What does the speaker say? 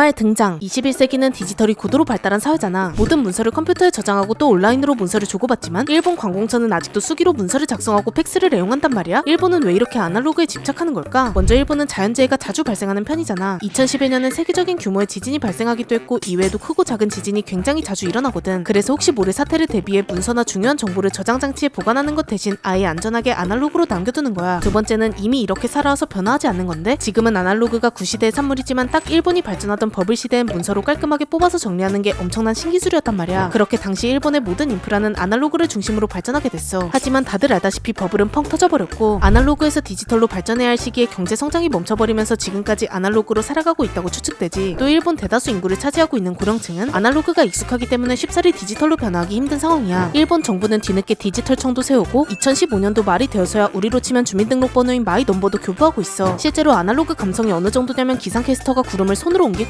얼마의 등장. 21세기는 디지털이 고도로 발달한 사회잖아. 모든 문서를 컴퓨터에 저장하고 또 온라인으로 문서를 주고받지만 일본 관공서는 아직도 수기로 문서를 작성하고 팩스를 애용한단 말이야. 일본은 왜 이렇게 아날로그에 집착하는 걸까? 먼저 일본은 자연재해가 자주 발생하는 편이잖아. 2011년엔 세계적인 규모의 지진이 발생하기도 했고 이외에도 크고 작은 지진이 굉장히 자주 일어나거든. 그래서 혹시 모를 사태를 대비해 문서나 중요한 정보를 저장 장치에 보관하는 것 대신 아예 안전하게 아날로그로 남겨두는 거야. 두 번째는 이미 이렇게 살아와서 변화하지 않는 건데 지금은 아날로그가 구시대의 산물이지만 딱 일본이 발전하던 버블 시대엔 문서로 깔끔하게 뽑아서 정리하는 게 엄청난 신기술이었단 말이야. 그렇게 당시 일본의 모든 인프라는 아날로그를 중심으로 발전하게 됐어. 하지만 다들 알다시피 버블은 펑 터져버렸고 아날로그에서 디지털로 발전해야 할 시기에 경제 성장이 멈춰버리면서 지금까지 아날로그로 살아가고 있다고 추측되지. 또 일본 대다수 인구를 차지하고 있는 고령층은 아날로그가 익숙하기 때문에 쉽사리 디지털로 변화하기 힘든 상황이야. 일본 정부는 뒤늦게 디지털 청도 세우고 2015년도 말이 되어서야 우리로 치면 주민등록번호인 마이 넘버도 교부하고 있어. 실제로 아날로그 감성이 어느 정도냐면 기상캐스터가 구름을 손으로 옮기고